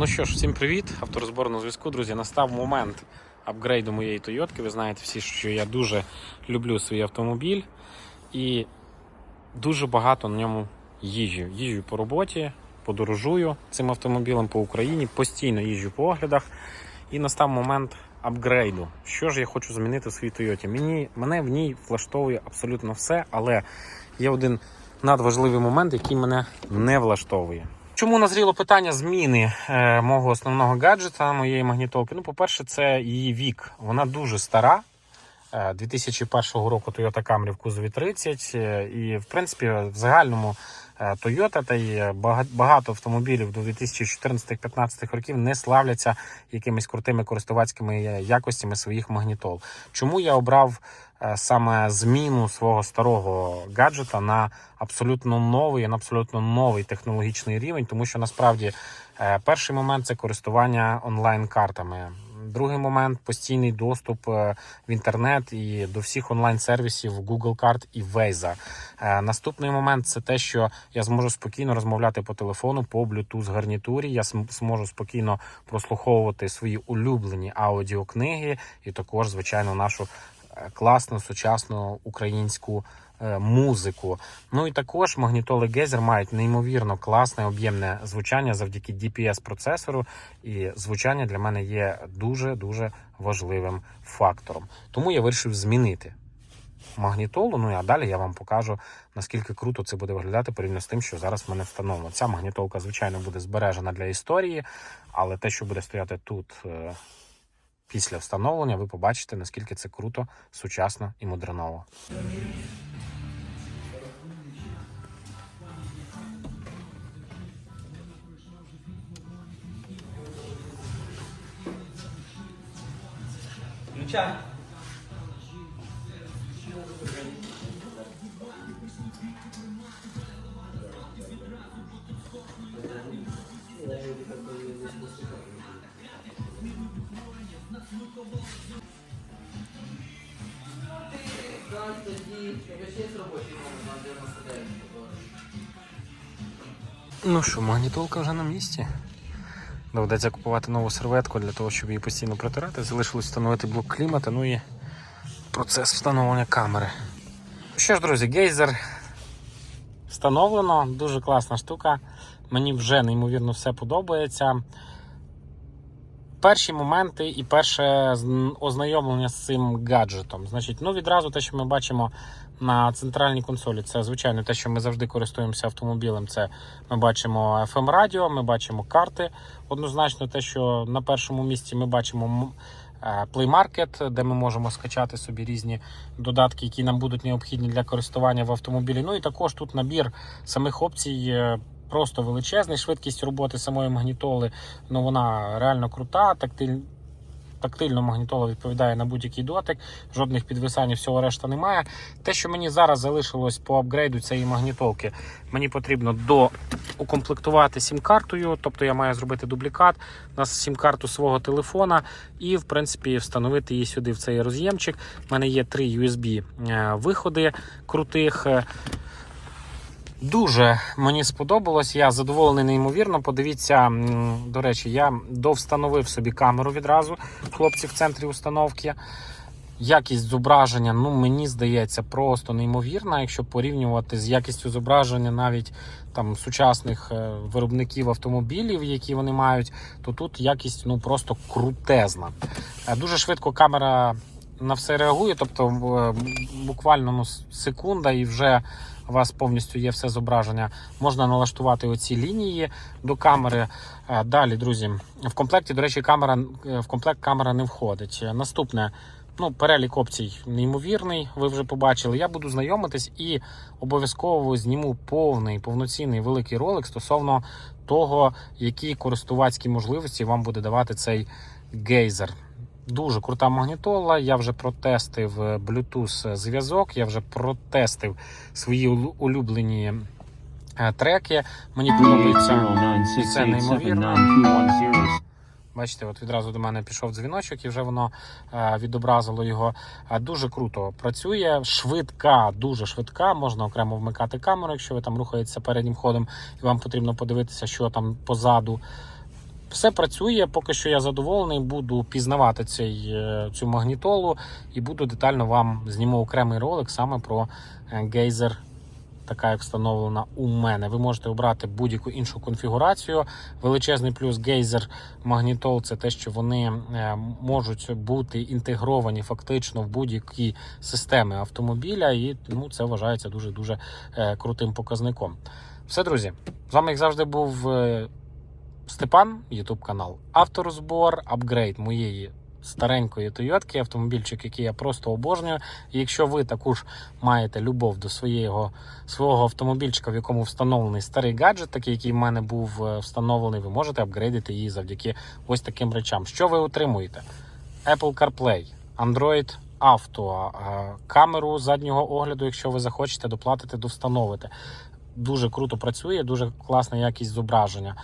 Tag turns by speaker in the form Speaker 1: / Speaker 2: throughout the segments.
Speaker 1: Ну що ж, всім привіт! Авторозбор на зв'язку, друзі. Настав момент апгрейду моєї Тойотки. Ви знаєте всі, що я дуже люблю свій автомобіль і дуже багато на ньому їжджу. Їжджу по роботі, подорожую цим автомобілем по Україні, постійно їжджу по оглядах. І настав момент апгрейду. Що ж я хочу змінити в своїй Тойоті? Мені, мене в ній влаштовує абсолютно все, але є один надважливий момент, який мене не влаштовує. Чому назріло питання зміни е, мого основного гаджета, моєї магнітолки? Ну, по-перше, це її вік. Вона дуже стара. Е, 2001 року Toyota Camry в кузові 30. е, І, в принципі, в загальному е, Toyota та й бага- багато автомобілів до 2014-15 років не славляться якимись крутими користувацькими якостями своїх магнітол. Чому я обрав е, саме зміну свого старого гаджета на абсолютно новий, на абсолютно новий технологічний рівень, тому що насправді е, перший момент це користування онлайн-картами. Другий момент постійний доступ е, в інтернет і до всіх онлайн-сервісів Google карт і Waze. Е, Наступний момент це те, що я зможу спокійно розмовляти по телефону по Bluetooth гарнітурі. Я зможу спокійно прослуховувати свої улюблені аудіокниги і також, звичайно, нашу е, класну сучасну українську музику. Ну і також магнітоли Geyser мають неймовірно класне об'ємне звучання завдяки DPS-процесору. І звучання для мене є дуже дуже важливим фактором. Тому я вирішив змінити магнітолу. Ну а далі я вам покажу наскільки круто це буде виглядати порівняно з тим, що зараз в мене встановлено. Ця магнітолка, звичайно, буде збережена для історії, але те, що буде стояти тут. Після встановлення ви побачите, наскільки це круто, сучасно і модерново.
Speaker 2: Включай.
Speaker 1: Ну що, магнітолка вже на місці. Доведеться купувати нову серветку для того, щоб її постійно протирати. Залишилось встановити блок клімата, ну і процес встановлення камери. Що ж, друзі, гейзер встановлено, дуже класна штука. Мені вже неймовірно все подобається. Перші моменти і перше ознайомлення з цим гаджетом. Значить, ну відразу те, що ми бачимо на центральній консолі, це звичайно те, що ми завжди користуємося автомобілем. Це ми бачимо FM радіо, ми бачимо карти. Однозначно, те, що на першому місці ми бачимо е, Play Market, де ми можемо скачати собі різні додатки, які нам будуть необхідні для користування в автомобілі. Ну і також тут набір самих опцій. Е, Просто величезний, швидкість роботи самої магнітоли, ну вона реально крута. Тактиль... Тактильно магнітола відповідає на будь-який дотик, жодних підвисань, всього решта немає. Те, що мені зараз залишилось по апгрейду цієї магнітолки, мені потрібно до укомплектувати сім-картою, тобто я маю зробити дублікат на сім-карту свого телефона і, в принципі, встановити її сюди в цей роз'ємчик. У мене є три USB е, крутих. Дуже мені сподобалось. Я задоволений неймовірно. Подивіться, до речі, я довстановив собі камеру відразу. Хлопці в центрі установки. Якість зображення, ну мені здається, просто неймовірна. Якщо порівнювати з якістю зображення навіть там сучасних е, виробників автомобілів, які вони мають, то тут якість ну просто крутезна. Е, Дуже швидко камера на все реагує, тобто е, буквально ну, секунда і вже у вас повністю є все зображення. Можна налаштувати оці лінії до камери. Е, Далі, друзі, в комплекті, до речі, камера е, в комплект камера не входить. Наступне. Ну, перелік опцій неймовірний, ви вже побачили. Я буду знайомитись і обов'язково зніму повний повноцінний великий ролик стосовно того, які користувацькі можливості вам буде давати цей гейзер. Дуже крута магнітола. Я вже протестив е, Bluetooth зв'язок, я вже протестив свої улюблені е, треки. Мені подобається це неймовірно. Бачите, от відразу до мене пішов дзвіночок і вже воно е, відобразило його. Е, дуже круто працює, швидка, дуже швидка. Можна окремо вмикати камеру, якщо ви там рухаєтеся переднім ходом, і вам потрібно подивитися, що там позаду. Все працює, поки що я задоволений. Буду пізнавати цей, е, цю магнітолу і буду детально вам зніму окремий ролик саме про е, гейзер, така як встановлена у мене. Ви можете обрати будь-яку іншу конфігурацію. Величезний плюс гейзер магнітол це те, що вони е, можуть бути інтегровані фактично в будь-які системи автомобіля, і ну, це вважається дуже дуже е, крутим показником. Все, друзі, з вами як завжди був. Степан, Ютуб канал, авторозбор, апгрейд моєї старенької Тойотки, автомобільчик, який я просто обожнюю. І якщо ви також маєте любов до своєго, свого автомобільчика, в якому встановлений старий гаджет, такий, який в мене був е, встановлений, ви можете апгрейдити її завдяки ось таким речам. Що ви отримуєте? Apple CarPlay, Android е, камеру заднього огляду, якщо ви захочете, доплатите, довстановите. Дуже круто працює, дуже класна якість зображення.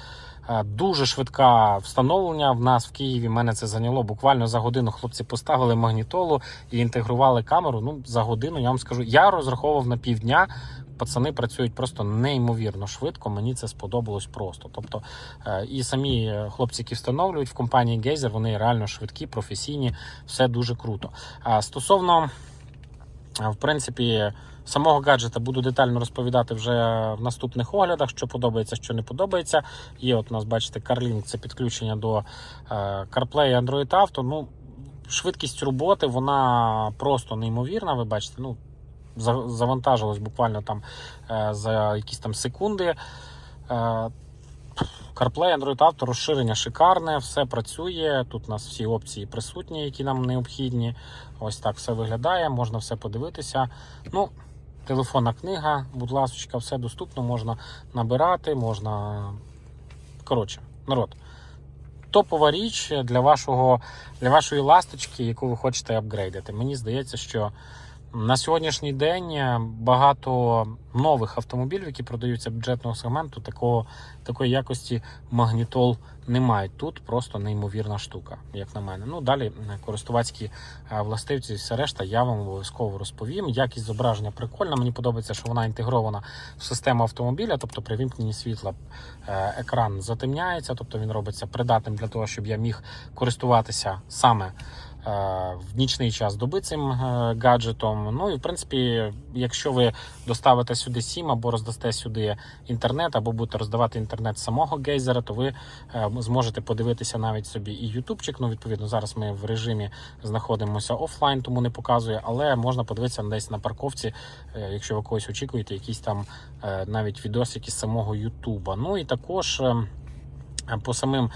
Speaker 1: Е, Дуже швидке встановлення. В нас в Києві мене це зайняло буквально за годину. Хлопці поставили магнітолу і інтегрували камеру. Ну за годину я вам скажу. Я розраховував на півдня. Пацани працюють просто неймовірно швидко. Мені це сподобалось просто. Тобто, е, і самі хлопці, які встановлюють в компанії Geyser, вони реально швидкі, професійні, все дуже круто. Стосовно в принципі, самого гаджета буду детально розповідати вже в наступних оглядах, що подобається, що не подобається. Є, от у нас, бачите, CarLink, це підключення до е, CarPlay Android Auto. Ну, швидкість роботи вона просто неймовірна. Ви бачите, ну, завантажилось буквально там е, за якісь там секунди. CarPlay, Android Auto, розширення шикарне, все працює. Тут у нас всі опції присутні, які нам необхідні. Ось так все виглядає, можна все подивитися. Ну, телефонна книга, будь ласка, все доступно, можна набирати, можна. Коротше, народ. Топова річ для, вашого, для вашої ласточки, яку ви хочете апгрейдити. Мені здається, що на сьогоднішній день багато нових автомобілів, які продаються бюджетного сегменту, такого, такої якості магнітол не мають. Тут просто неймовірна штука, як на мене. Ну далі е, користувацькі е, властивці, все решта, я вам обов'язково розповім. Якість зображення прикольна. Мені подобається, що вона інтегрована в систему автомобіля, тобто при вімкненні світла е, екран затемняється, тобто він робиться придатним для того, щоб я міг користуватися саме. Е, В нічний час доби цим е, гаджетом. Ну і в принципі, якщо ви доставите сюди сім або роздасте сюди інтернет, або будете роздавати інтернет самого гейзера, то ви е, зможете подивитися навіть собі і ютубчик. Ну, відповідно, зараз ми в режимі знаходимося офлайн, тому не показує, але можна подивитися десь на парковці, якщо ви когось очікуєте, якісь там навіть відосики з самого Ютуба. Ну і також по самим.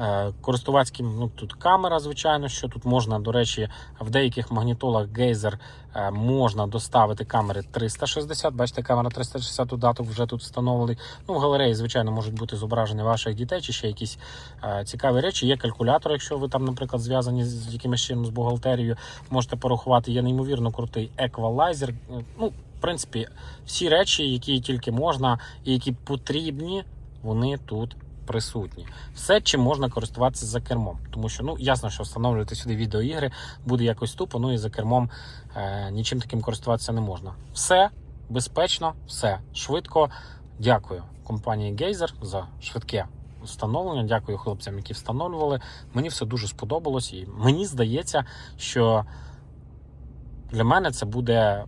Speaker 1: Е, Користувацьким, ну тут камера, звичайно, що тут можна, до речі, в деяких магнітолах Geyser е, можна доставити камери 360. Бачите, камера 360 додаток вже тут встановлений. Ну, в галереї, звичайно, можуть бути зображення ваших дітей чи ще якісь е, цікаві речі. Є калькулятор, якщо ви там, наприклад, зв'язані з якимось чином з бухгалтерією, можете порахувати. Є неймовірно крутий еквалайзер. Ну, в принципі, всі речі, які тільки можна і які потрібні, вони тут. Присутні все, чим можна користуватися за кермом, тому що ну ясно, що встановлювати сюди відеоігри буде якось тупо. Ну і за кермом е, нічим таким користуватися не можна. Все безпечно, все швидко. Дякую компанії Geyser за швидке встановлення. Дякую хлопцям, які встановлювали. Мені все дуже сподобалось, і мені здається, що для мене це буде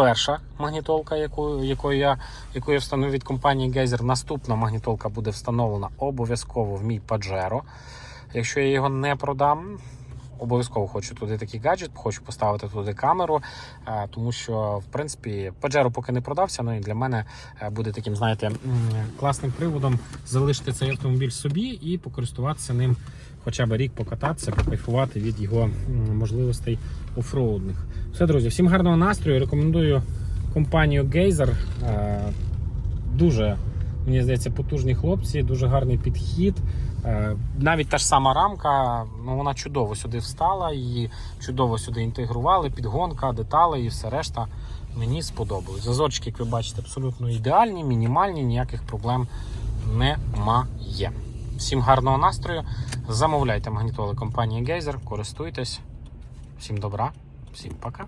Speaker 1: перша магнітолка, яку, яку, я, яку я встановив від компанії Geyser. Наступна магнітолка буде встановлена обов'язково в мій Pajero. Якщо я його не продам, обов'язково хочу туди такий гаджет, хочу поставити туди камеру, е, тому що, в принципі, Pajero поки не продався, ну і для мене е, буде таким, знаєте, класним приводом залишити цей автомобіль собі і покористуватися ним хоча б рік покататися, покайфувати від його можливостей офроудних. Все, друзі, всім гарного настрою. Рекомендую компанію Geyser. Е, Дуже, мені здається, потужні хлопці, дуже гарний підхід. Е, Навіть та ж сама рамка, ну вона чудово сюди встала, її чудово сюди інтегрували, підгонка, деталі і все решта. Мені сподобалось. Зазорчики, як ви бачите, абсолютно ідеальні, мінімальні, ніяких проблем немає. Всім гарного настрою. Замовляйте магнітоли компанії Geyser, користуйтесь. Всім добра, всім пока.